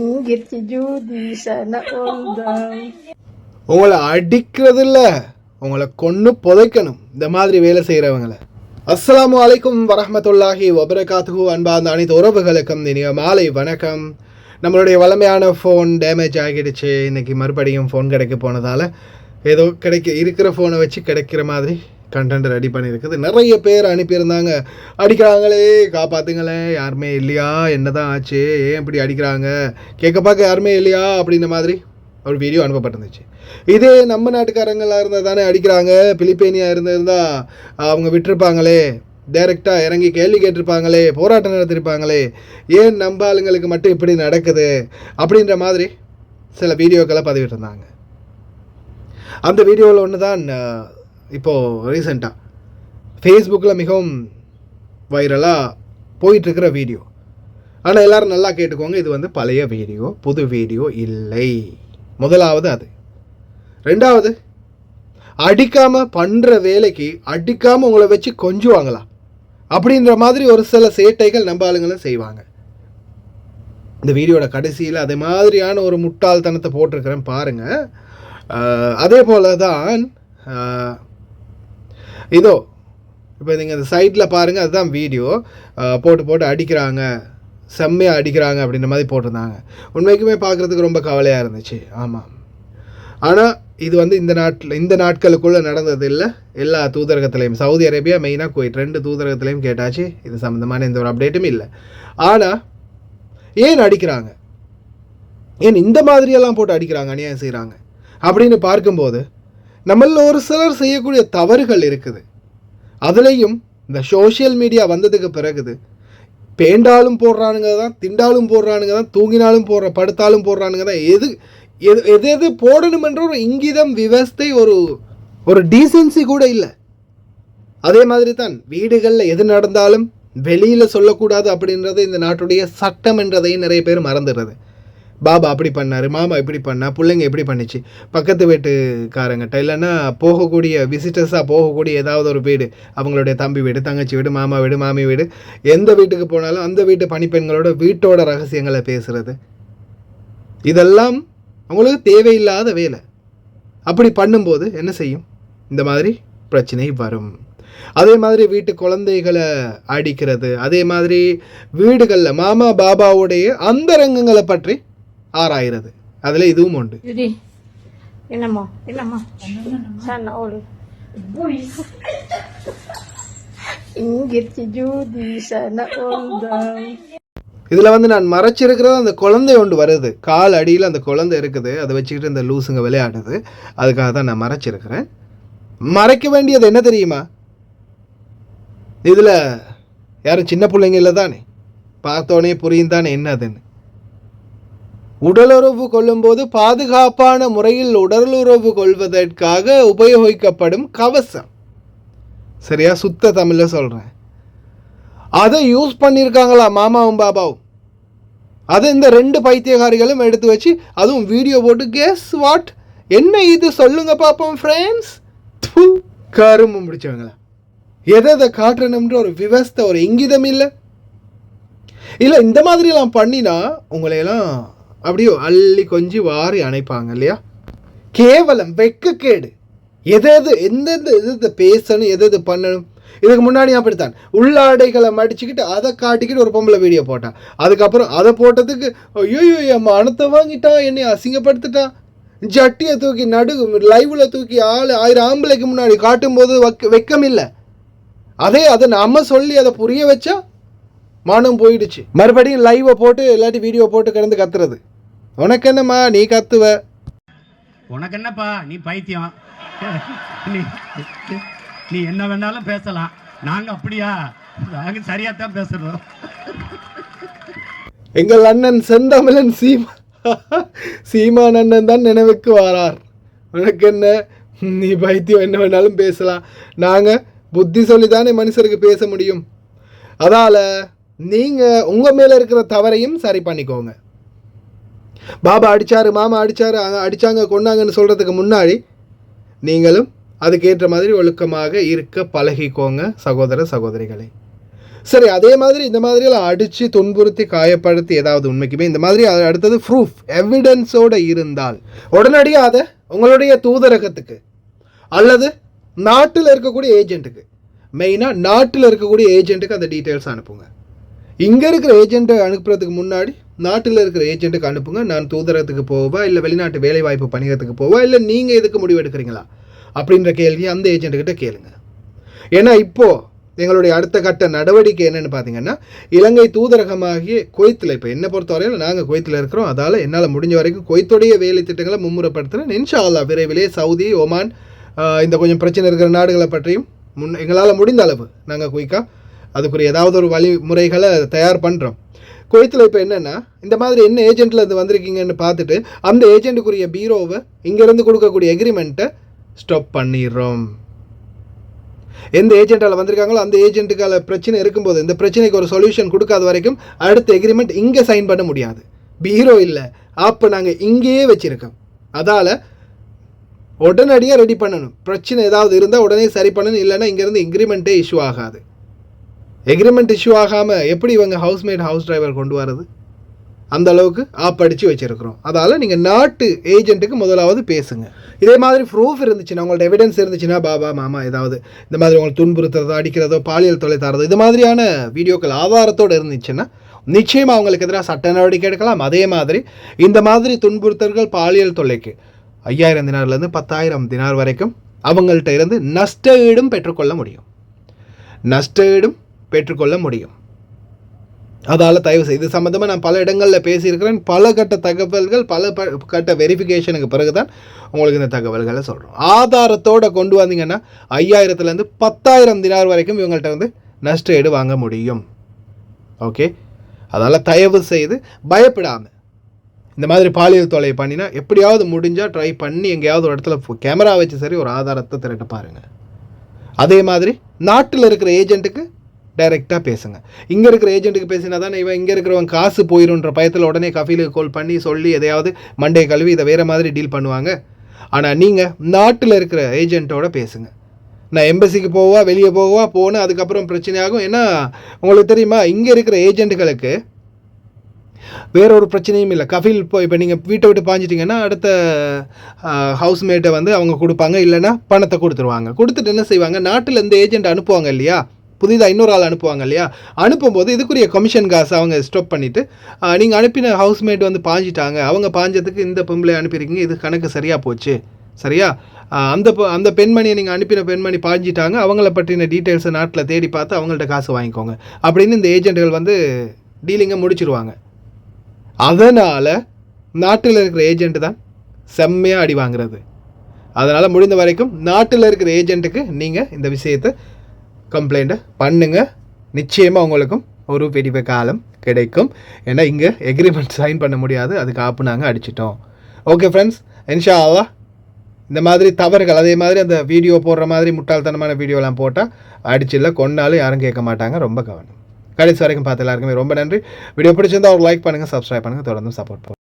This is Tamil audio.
இங்கிருச்சு ஜூதி சன உங்களை அடிக்கிறது இல்லை உங்களை கொன்று புதைக்கணும். இந்த மாதிரி வேலை செய்கிறவங்களை அஸ்ஸலாமு அலைக்கும் வரமத்துல்லாஹி வபரகாத்து அன்பார்ந்த அனைத்து உறவுகளுக்கும் இனிய மாலை வணக்கம். நம்மளுடைய வளமையான ஃபோன் டேமேஜ் ஆகிடுச்சு. இன்றைக்கி மறுபடியும் ஃபோன் கிடைக்க போனதால் ஏதோ கிடைக்க இருக்கிற ஃபோனை வச்சு கிடைக்கிற மாதிரி கண்டென்ட் ரெடி பண்ணியிருக்குது. நிறைய பேர் அனுப்பியிருந்தாங்க. அடிக்கிறாங்களே காப்பாத்துங்களேன் யாருமே இல்லையா? என்ன தான் ஆச்சு? ஏன் இப்படி அடிக்கிறாங்க? கேட்க பார்க்க யாருமே இல்லையா? அப்படின்ற மாதிரி ஒரு வீடியோ அனுப்பப்பட்டிருந்துச்சு. இதே நம்ம நாட்டுக்காரங்களாக இருந்தால் தானே அடிக்கிறாங்க. பிலிப்பேனியாக இருந்திருந்தால் அவங்க விட்டுருப்பாங்களே. டைரெக்டாக இறங்கி கேள்வி கேட்டிருப்பாங்களே போராட்டம் நடத்திருப்பாங்களே. ஏன் நம்ம ஆளுங்களுக்கு மட்டும் இப்படி நடக்குது? அப்படின்ற மாதிரி சில வீடியோக்களை பதிவிட்டிருந்தாங்க. அந்த வீடியோவில் ஒன்று தான் இப்போது ரீசெண்டாக ஃபேஸ்புக்கில் மிகவும் வைரலாக போயிட்டுருக்கிற வீடியோ ஆனால் எல்லோரும் நல்லா கேட்டுக்கோங்க இது வந்து பழைய வீடியோ புது வீடியோ இல்லை. முதலாவது அது. ரெண்டாவது அடிக்காமல் பண்ணுற வேலைக்கு அடிக்காமல் உங்களை வச்சு கொஞ்சுவாங்களா? அப்படின்ற மாதிரி ஒரு சில சேட்டைகள் நம்ம ஆளுங்களும் செய்வாங்க. இந்த வீடியோட கடைசியில் அதே மாதிரியான ஒரு முட்டாள்தனத்தை போட்டிருக்கிறேன் பாருங்கள் அதே போல தான் இதோ இப்போ நீங்கள் இந்த சைட்டில் பாருங்கள் அதுதான் வீடியோ போட்டு போட்டு அடிக்கிறாங்க. செம்மையாக அடிக்கிறாங்க அப்படின்ற மாதிரி போட்டிருந்தாங்க. உண்மைக்குமே பார்க்குறதுக்கு ரொம்ப கவலையாக இருந்துச்சு. ஆமாம் ஆனால் இது வந்து இந்த நாட்டில் இந்த நாட்களுக்குள்ளே நடந்தது இல்லை எல்லா தூதரகத்துலேயும். சவுதி அரேபியா மெயினாக குவைட் ரெண்டு தூதரகத்துலேயும் கேட்டாச்சு. இது சம்மந்தமான எந்த ஒரு அப்டேட்டும் இல்லை. ஆனால் ஏன் அடிக்கிறாங்க? ஏன் இந்த மாதிரியெல்லாம் போட்டு அடிக்கிறாங்க அநியாயம் செய்கிறாங்க அப்படின்னு பார்க்கும்போது நம்மள ஒரு சிலர் செய்யக்கூடிய தவறுகள் இருக்குது. அதுலேயும் இந்த சோஷியல் மீடியா வந்ததுக்கு பிறகுது. பேண்டாலும் போடுறானுங்க தான் திண்டாலும் போடுறானுங்க தான் தூங்கினாலும் போடுற படுத்தாலும் போடுறானுங்க தான் எது எது எது எது போடணுமென்ற ஒரு இங்கிதம் விவஸ்தை ஒரு ஒரு டீசென்சி கூட இல்லை. அதே மாதிரி தான் வீடுகளில் எது நடந்தாலும் வெளியில் சொல்லக்கூடாது அப்படின்றது இந்த நாட்டுடைய சட்டம் என்றதையும் நிறைய பேர் மறந்துடுறது. பாபா அப்படி பண்ணார் மாமா இப்படி பண்ணா பிள்ளைங்க எப்படி பண்ணிச்சு. பக்கத்து வீட்டுக்காரங்கிட்ட இல்லைன்னா போகக்கூடிய விசிட்டர்ஸாக போகக்கூடிய ஏதாவது ஒரு வீடு அவங்களுடைய தம்பி வீடு தங்கச்சி வீடு மாமா வீடு மாமி வீடு எந்த வீட்டுக்கு போனாலும் அந்த வீட்டு பணிப்பெண்களோட வீட்டோட ரகசியங்களை பேசுகிறது இதெல்லாம் அவங்களுக்கு தேவையில்லாத வேலை. அப்படி பண்ணும்போது என்ன செய்யும்? இந்த மாதிரி பிரச்சனை வரும். அதே மாதிரி வீட்டு குழந்தைகளை அடிக்கிறது அதே மாதிரி வீடுகளில் மாமா பாபாவுடைய அந்தரங்கங்களை பற்றி ஆராயிறது அதில் இதுவும் உண்டு. என்னம்மா என்னம்மா? இதில் வந்து நான் மறைச்சிருக்கிறது அந்த குழந்தை ஒன்று வருது. கால் அடியில் அந்த குழந்தை இருக்குது. அதை வச்சுக்கிட்டு இந்த லூசுங்க விளையாடுது. அதுக்காக தான் நான் மறைச்சிருக்கிறேன். மறைக்க வேண்டியது என்ன தெரியுமா? இதில் யாரும் சின்ன பிள்ளைங்க இல்லை தானே பார்த்தோன்னே புரியும் தானே என்னதுன்னு. உடலுறவு கொள்ளும்போது பாதுகாப்பான முறையில் உடலுறவு கொள்வதற்காக உபயோகிக்கப்படும் கவசம். சரியா? சுத்த தமிழில் சொல்கிறேன் அதை யூஸ் பண்ணியிருக்காங்களா மாமாவும் பாபாவும்? அதை இந்த ரெண்டு பைத்தியகாரிகளும் எடுத்து வச்சு அதுவும் வீடியோ போட்டு கேஸ் வாட் என்ன இது? சொல்லுங்க பார்ப்போம் ஃப்ரெண்ட்ஸ் கரும்பு முடிச்சவங்களா? எதை எதை காட்டணும்ன்ற ஒரு விவஸ்தை ஒரு இங்கிதம் இல்லை. இல்லை இந்த மாதிரிலாம் பண்ணினா உங்களையெல்லாம் அப்படியோ அள்ளி கொஞ்சி வாரி அணைப்பாங்க இல்லையா? கேவலம் வெக்கக்கேடு. எது எது எந்தெந்த எது எது பேசணும் எது எது பண்ணணும்? இதுக்கு முன்னாடி அப்படித்தான். உள்ளாடைகளை மடிச்சுக்கிட்டு அதை காட்டிக்கிட்டு ஒரு பொம்பளை வீடியோ போட்டான். அதுக்கப்புறம் அதை போட்டதுக்கு ஐயோ என் மனத்தை வாங்கிட்டான் என்னை அசிங்கப்படுத்திட்டான். ஜட்டியை தூக்கி நடு லைவில் தூக்கி ஆள் ஆயிரம் ஆம்பளைக்கு முன்னாடி காட்டும்போது வக்க வெக்கம் இல்லை அதே அதை நம்ம சொல்லி அதை புரிய வச்சா மானம் போயிடுச்சு. மறுபடியும் லைவை போட்டு இல்லாட்டி வீடியோ போட்டு கிடந்து கத்துறது. உனக்கு என்னம்மா நீ கத்துவ? உனக்கு என்னப்பா நீ பைத்தியம். நீ நீ என்ன வேணாலும் பேசலாம். நாங்க அப்படியா? நாங்க சரியா தான் பேசுறோம். எங்கள் அண்ணன் செந்தமிழன் சீமா சீமான் அண்ணன் தான் நினைவுக்கு வாரார். உனக்கு என்ன நீ பைத்தியம் என்ன வேணாலும் பேசலாம். நாங்கள் புத்தி சொல்லி தானே மனுஷருக்கு பேச முடியும். அதால் நீங்கள் உங்கள் மேலே இருக்கிற தவறையும் சரி பண்ணிக்கோங்க. பாபா அடிச்சாரு மாமா அடிச்சாரு அடித்தாங்க கொண்டாங்கன்னு சொல்கிறதுக்கு முன்னாடி நீங்களும் அதுக்கேற்ற மாதிரி ஒழுக்கமாக இருக்க பழகிக்கோங்க சகோதர சகோதரிகளை. சரி அதே மாதிரி இந்த மாதிரியெல்லாம் அடித்து துன்புறுத்தி காயப்படுத்தி ஏதாவது உண்மைக்குமே இந்த மாதிரி அது அடுத்தது ப்ரூஃப் எவிடன்ஸோடு இருந்தால் உடனடியாக அதை உங்களுடைய தூதரகத்துக்கு அல்லது நாட்டில் இருக்கக்கூடிய ஏஜென்ட்டுக்கு மெயினாக நாட்டில் இருக்கக்கூடிய ஏஜென்ட்டுக்கு அந்த டீட்டெயில்ஸ் அனுப்புங்க. இங்கே இருக்கிற ஏஜென்ட்டை அனுப்புறதுக்கு முன்னாடி நாட்டில் இருக்கிற ஏஜென்ட்டுக்கு அனுப்புங்க. நான் தூதரகத்துக்கு போவா? இல்லை வெளிநாட்டு வேலைவாய்ப்பு பணியகத்துக்கு போவா? இல்லை நீங்கள் எதுக்கு முடிவு எடுக்கிறீங்களா? அப்படின்ற கேள்வியை அந்த ஏஜென்ட்டுக்கிட்ட கேளுங்க. ஏன்னா இப்போது எங்களுடைய அடுத்த கட்ட நடவடிக்கை என்னென்னு பார்த்தீங்கன்னா இலங்கை தூதரகமாகிய குவைத்தில் இப்போ என்னை பொறுத்தவரையில் நாங்கள் குவைத்தில் இருக்கிறோம். அதால் என்னால் முடிஞ்ச வரைக்கும் குவைத்துடைய வேலை திட்டங்களை மும்முரப்படுத்துகிறேன் இன்ஷா விரைவிலே சவுதி ஒமான் இந்த கொஞ்சம் பிரச்சனை இருக்கிற நாடுகளை பற்றியும் முன் எங்களால் முடிந்த அளவு நாங்கள் குயிக்காக அதுக்குரிய ஏதாவது ஒரு வழிமுறைகளை தயார் பண்ணுறோம் குவைத்தில் இப்போ என்னென்னா இந்த மாதிரி என்ன ஏஜென்ட்டில் இருந்து வந்திருக்கீங்கன்னு பார்த்துட்டு அந்த ஏஜென்ட்டுக்குரிய பீரோவை இங்கேருந்து கொடுக்கக்கூடிய எக்ரிமெண்ட்டை ஸ்டாப் பண்ணிடுறோம். எந்த ஏஜென்ட்டால் வந்திருக்காங்களோ அந்த ஏஜென்ட்டுக்கால பிரச்சனை இருக்கும்போது இந்த பிரச்சனைக்கு ஒரு சொல்யூஷன் கொடுக்காத வரைக்கும் அடுத்த எக்ரிமெண்ட் இங்கே சைன் பண்ண முடியாது. பீரோ இல்லை. அப்போ நாங்கள் இங்கேயே வச்சுருக்கோம். அதால் உடனடியாக ரெடி பண்ணணும். பிரச்சனை ஏதாவது இருந்தால் உடனே சரி பண்ணணும். இல்லைன்னா இங்கேருந்து எக்ரிமெண்ட்டே இஷ்யூ ஆகாது. எக்ரிமெண்ட் இஷ்யூ ஆகாமல் எப்படி இவங்க ஹவுஸ்மேட் ஹவுஸ் டிரைவர் கொண்டு வரது அந்த அளவுக்கு ஆப் அடித்து வச்சுருக்கிறோம். அதால் நீங்கள் நாட்டு ஏஜென்ட்டுக்கு முதலாவது பேசுங்க. இதே மாதிரி ப்ரூஃப் இருந்துச்சுன்னா உங்கள்ட்ட எவிடன்ஸ் இருந்துச்சுன்னா பாபா மாமா ஏதாவது இந்த மாதிரி உங்களை துன்புறுத்துறதோ அடிக்கிறதோ பாலியல் தொலை தரதோ இது மாதிரியான வீடியோக்கள் ஆதாரத்தோடு இருந்துச்சுன்னா நிச்சயமாக அவங்களுக்கு எதிராக சட்ட நடவடிக்கை எடுக்கலாம். அதே மாதிரி இந்த மாதிரி துன்புறுத்தல்கள் பாலியல் தொல்லைக்கு ஐயாயிரம் தினார்லேருந்து பத்தாயிரம் தினார் வரைக்கும் அவங்கள்ட்ட இருந்து நஷ்ட ஈடும் பெற்றுக்கொள்ள முடியும். நஷ்ட ஈடும் பெற்றுக்கொள்ள முடியும். அதால் தயவு செய்து இது சம்மந்தமாக நான் பல இடங்களில் பேசியிருக்கிறேன். பல கட்ட தகவல்கள் பல ப கட்ட வெரிஃபிகேஷனுக்கு பிறகு தான் உங்களுக்கு இந்த தகவல்களை சொல்கிறோம் ஆதாரத்தோடு கொண்டு வந்தீங்கன்னா ஐயாயிரத்துலேருந்து பத்தாயிரம் தினார் வரைக்கும் இவங்கள்ட்ட வந்து நஷ்ட ஈடு வாங்க முடியும். ஓகே? அதால் தயவு செய்து பயப்படாமல் இந்த மாதிரி பாலியல் தொலை பண்ணினா எப்படியாவது முடிஞ்சால் ட்ரை பண்ணி எங்கேயாவது ஒரு இடத்துல கேமரா வச்சு சரி ஒரு ஆதாரத்தை திரட்ட பாருங்கள் அதே மாதிரி நாட்டில் இருக்கிற ஏஜென்ட்டுக்கு டைரெக்டாக பேசுங்க. இங்கே இருக்கிற ஏஜென்ட்டுக்கு பேசினா தானே இவன் இங்கே இருக்கிறவன் காசு போயிருன்ற பயத்தில் உடனே கஃபீலுக்கு கால் பண்ணி சொல்லி எதையாவது மண்டே கழுவி இதை வேறு மாதிரி டீல் பண்ணுவாங்க. ஆனால் நீங்கள் நாட்டில் இருக்கிற ஏஜென்ட்டோட பேசுங்க. நான் எம்பசிக்கு போவா வெளியே போவா போனேன் அதுக்கப்புறம் பிரச்சனையாகும். ஏன்னா உங்களுக்கு தெரியுமா இங்கே இருக்கிற ஏஜென்ட்டுகளுக்கு வேற ஒரு பிரச்சனையும் இல்லை. கஃபில் இப்போ இப்போ நீங்கள் வீட்டை விட்டு பாஞ்சிட்டிங்கன்னா அடுத்த ஹவுஸ்மேட்டை வந்து அவங்க கொடுப்பாங்க. இல்லைன்னா பணத்தை கொடுத்துருவாங்க. கொடுத்துட்டு என்ன செய்வாங்க? நாட்டில் இந்த ஏஜென்ட் அனுப்புவாங்க இல்லையா? புதிதாக இன்னொரு ஆள் அனுப்புவாங்க இல்லையா? அனுப்பும்போது இதுக்குரிய கமிஷன் காசு அவங்க ஸ்டாப் பண்ணிவிட்டு நீங்கள் அனுப்பின ஹவுஸ்மேட் வந்து பாஞ்சிட்டாங்க. அவங்க பாஞ்சதுக்கு இந்த பொம்பளை அனுப்பியிருக்கீங்க. இது கணக்கு சரியாக போச்சு? சரியா? அந்த அந்த பெண்மணியை நீங்கள் அனுப்பின பெண்மணி பாஞ்சிட்டாங்க. அவங்கள பற்றின டீட்டெயில்ஸை நாட்டில் தேடி பார்த்து அவங்கள்ட்ட காசு வாங்கிக்கோங்க. அப்படின்னு இந்த ஏஜென்ட்டுகள் வந்து டீலிங்கை முடிச்சிருவாங்க. அதனால் நாட்டில் இருக்கிற ஏஜென்ட் தான் செம்மையாக அடி வாங்குறது. அதனால் முடிந்த வரைக்கும் நாட்டில் இருக்கிற ஏஜென்ட்டுக்கு நீங்கள் இந்த விஷயத்தை கம்ப்ளைண்ட்டை பண்ணுங்க. நிச்சயமாக உங்களுக்கும் ஒரு வெடிவ காலம் கிடைக்கும். ஏன்னா இங்கே எக்ரிமெண்ட் சைன் பண்ண முடியாது. அதுக்கு ஆப்பு நாங்கள் அடிச்சிட்டோம். ஓகே ஃப்ரெண்ட்ஸ் இன்ஷா அல்லாஹ் இந்த மாதிரி தவறுகள் அதே மாதிரி அந்த வீடியோ போடுற மாதிரி முட்டாள்தனமான வீடியோலாம் போட்டால் அடிச்சில்ல கொண்டாலும் யாரும் கேட்க மாட்டாங்க. ரொம்ப கவனம். கடைசி வரைக்கும் பார்த்து எல்லாருக்குமே ரொம்ப நன்றி. வீடியோ பிடிச்சிருந்தா ஒரு லைக் பண்ணுங்கள் சப்ஸ்கிரைப் பண்ணுங்கள் தொடர்ந்து சப்போர்ட் பண்ணுங்கள்